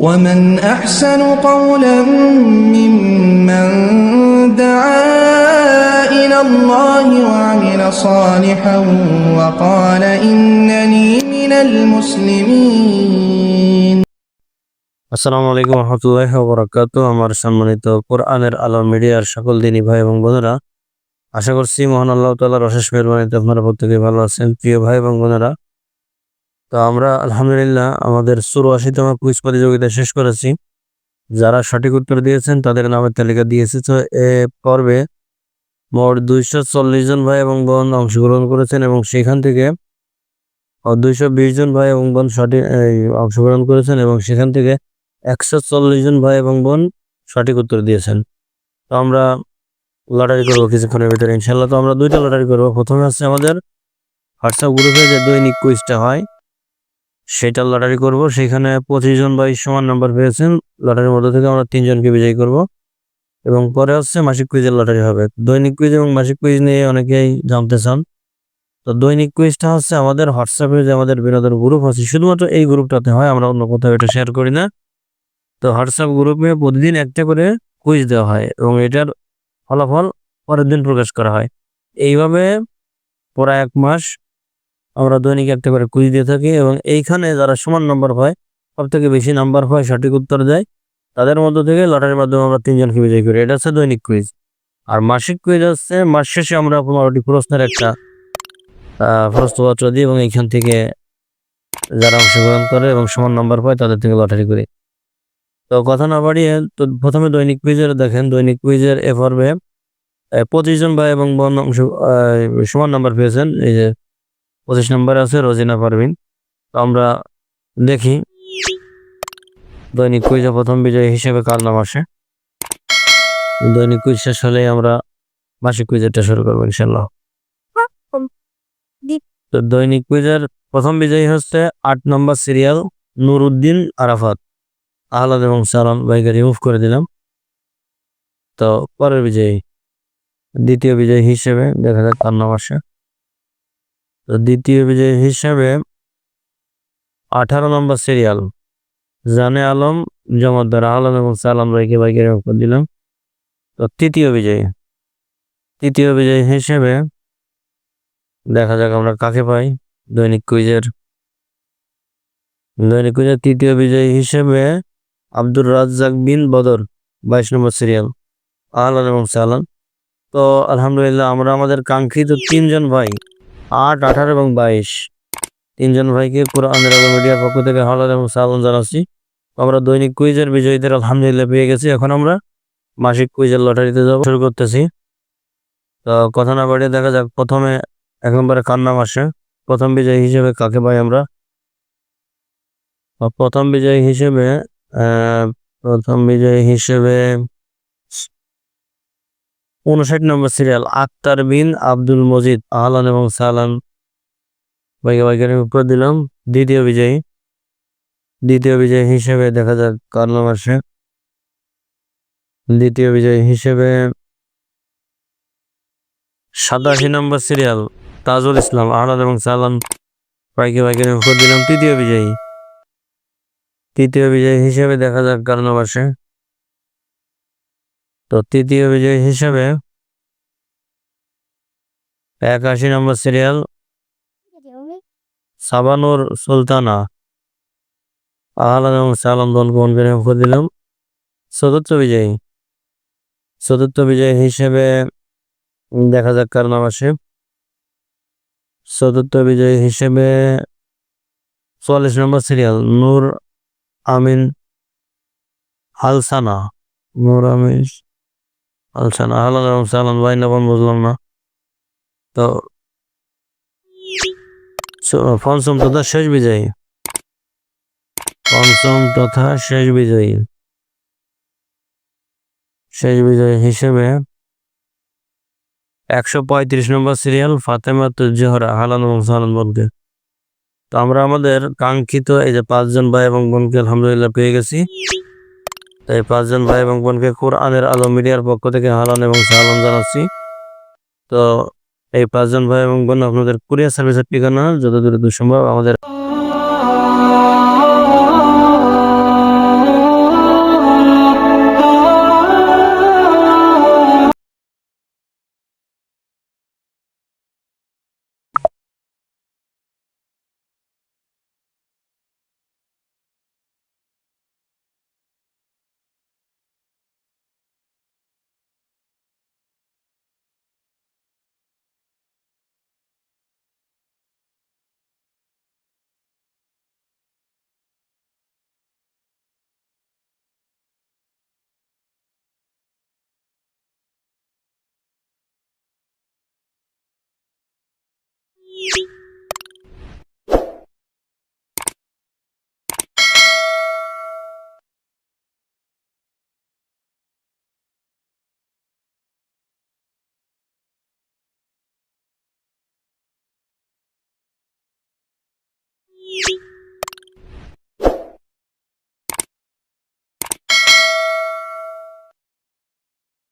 ومن أحسن قولا ممن دعا إلى الله وعمل صالحا وقال إنني من المسلمين আসসালামু আলাইকুম রহমতুল্লাহ বরাকাত আমার সম্মানিত কোরআনের আলো মিডিয়ার সকল দিনী ভাই এবং বোনেরা আশা করছি মহান আল্লাহ তাল্লাহর অশেষ মেহরবানিতে আপনারা প্রত্যেকে ভালো আছেন প্রিয় ভাই এবং বোনেরা তো আমরা, আলহামদুলিল্লাহ, আমাদের চুরাশিতম কুইজ প্রতিযোগিতা শেষ করেছি। যারা সঠিক উত্তর দিয়েছেন, তাদের নামের তালিকা দিয়েছে। তো এ পর্বে মোট দুইশো চল্লিশ জন ভাই এবং বোন অংশগ্রহণ করেছেন এবং সেখান থেকে দুইশো বিশ জন ভাই এবং বোন সঠিক অংশগ্রহণ করেছেন এবং সেখান থেকে একশো চল্লিশ জন ভাই এবং বোন সঠিক উত্তর দিয়েছেন। তো আমরা লটারি করব কিছুক্ষণের ভিতরে ইনশাল্লাহ তো আমরা দুইটা লটারি করব। প্রথমে হচ্ছে আমাদের হোয়াটসঅ্যাপ গ্রুপে যে দৈনিক কুইজটা হয় সেটা লটারি করব। সেখানে পঁচিশ জন ভাই সমান নাম্বার পেয়েছেন। লটারির মধ্যে থেকে আমরা তিনজনকে বিজয়ী করব। এবং পরে হচ্ছে মাসিক কুইজের লটারি হবে। দৈনিক কুইজ এবং মাসিক কুইজ নিয়ে অনেকেই জানতে চান। তো দৈনিক কুইজটা হচ্ছে আমাদের হোয়াটসঅ্যাপে যে আমাদের বিনোদন গ্রুপ আছে, শুধুমাত্র এই গ্রুপটাতে হয়, আমরা অন্য কোথাও এটা শেয়ার করি না। তো হোয়াটসঅ্যাপ গ্রুপে প্রতিদিন একটা করে কুইজ দেওয়া হয় এবং এটার ফলাফল পরের দিন প্রকাশ করা হয়। এইভাবে পুরা এক মাস আমরা দৈনিক একটা করে কুইজ দিয়ে থাকি এবং এইখানে যারা সমান নম্বর হয়, সব থেকে বেশি নাম্বার হয়, সঠিক উত্তর দেয়। তাদের মধ্য থেকে লটারির মাধ্যমে আমরা তিনজনকে বিজয়ী করি। এটা হচ্ছে দৈনিক কুইজ আর মাসিক কুইজ হচ্ছে, মাস শেষে আমরা পনেরোটি প্রশ্নের একটা প্রশ্নপত্র দিই এবং এইখান থেকে যারা অংশগ্রহণ করে এবং সমান নম্বর পায় তাদের থেকে লটারি করি। তো কথা না বাড়িয়ে, তো প্রথমে দৈনিক কুইজের দেখেন। দৈনিক কুইজের এ পর্বে পঁচিশ জন ভাই এবং বোন অংশ সমান নাম্বার পেয়েছেন। এই যে পঁচিশ নম্বরে আছে রোজিনা পারভিন। তো আমরা দেখি দৈনিক কুইজে প্রথম বিজয়ী হিসেবে কার নাম আসে? দৈনিক কুইজ শেষ হলেই আমরা মাসিক কুইজেরটা শুরু করব ইনশাল্লাহ তো দৈনিক কুইজের প্রথম বিজয়ী হচ্ছে আট নম্বর সিরিয়াল নুরুদ্দিন আরাফাত। আহলাদ এবং সালাম ভাইকে রিমুভ করে দিলাম। তো পরের বিজয়ী, দ্বিতীয় বিজয়ী হিসেবে দেখা যাক কার নাম আসে। তো দ্বিতীয় বিজয়ী হিসেবে আঠারো নম্বর সিরিয়াল জানে আলম জমাদ্দার আলম এবং সালাম ভাইকে রিমুভ করে দিলাম। তো তৃতীয় বিজয়ী তৃতীয় বিজয়ী হিসেবে দেখা যাক আমরা কাকে পাই, দৈনিক কুইজের। দৈনিক কুইজের তৃতীয় বিজয়ী হিসেবে আব্দুর রাজ্জাক বিন বদর, বাইশ নম্বর সিরিয়াল আহলান এবং সালান তো আলহামদুলিল্লাহ আমরা আমাদের কাঙ্ক্ষিত তিনজন ভাই আট, আঠারো এবং বাইশ। তিনজন ভাইকে কোরআনের আলো মিডিয়ার পক্ষ থেকে হালাল এবং সালাম জানাচ্ছি। আমরা দৈনিক কুইজের বিজয়ীদের আলহামদুলিল্লাহ পেয়ে গেছি। এখন আমরা মাসিক কুইজের লটারিতে যাব। শুরু করতেছি। তো কথা না বাড়িয়ে দেখা যাক প্রথমে এক নম্বরে কার আসে। প্রথম বিজয়ী হিসেবে কাকে পাই আমরা? প্রথম বিজয়ী হিসেবে প্রথম বিজয়ী হিসেবে উনষাট নম্বর সিরিয়াল, আক্তার বিন আব্দুল মজিদ, আহলান এবং সালান ভাইকে আমি উপর দিলাম। দ্বিতীয় বিজয়ী। দ্বিতীয় বিজয়ী হিসেবে দেখা যাক কার নাম আসে। দ্বিতীয় বিজয়ী হিসেবে সাতাশি নম্বর সিরিয়াল, তাজুল ইসলাম, আহলান এবং সালান ভাইকে আমি উপর দিলাম। তৃতীয় বিজয়ী। তৃতীয় বিজয়ী হিসেবে দেখা যাক কার নাম আসে। তো তৃতীয় বিজয়ী হিসেবে একাশি নম্বর সিরিয়াল সাবানুর সুলতানা। আহলাদ এবং সালাম দল গ্রহণ করে দিলাম। চতুর্থ বিজয়ী। চতুর্থ বিজয়ী হিসেবে দেখা যাক কার নাম আসে। চতুর্থ বিজয়ী হিসেবে চুয়াল্লিশ নম্বর সিরিয়াল নূর আমিন আলসানা। নূর আমিন আলসানা আহলাদ এবং সালাম ভাই নাম বুঝলাম না তো পঞ্চম তথা শেষ বিজয়ী পঞ্চম তথা শেষ বিজয়ী শেষ বিজয়ী হিসেবে একশো পঁয়ত্রিশ নম্বর সিরিয়াল ফাতেমাত জোহরা হালান এবং সালান বোনকে তো আমরা আমাদের কাঙ্ক্ষিত এই যে পাঁচজন ভাই এবং বোনকে আলহামদুলিল্লাহ পেয়ে গেছি তো এই পাঁচজন ভাই এবং বোনকে কোরআনের আলো মিডিয়ার পক্ষ থেকে হালান এবং সালাম জানাচ্ছি। তো এই পাঁচজন ভাই এবং বোন আপনাদের কুরিয়ার সার্ভিসের ঠিকানা যত দূরে দূর সম্ভব আমাদের Beep.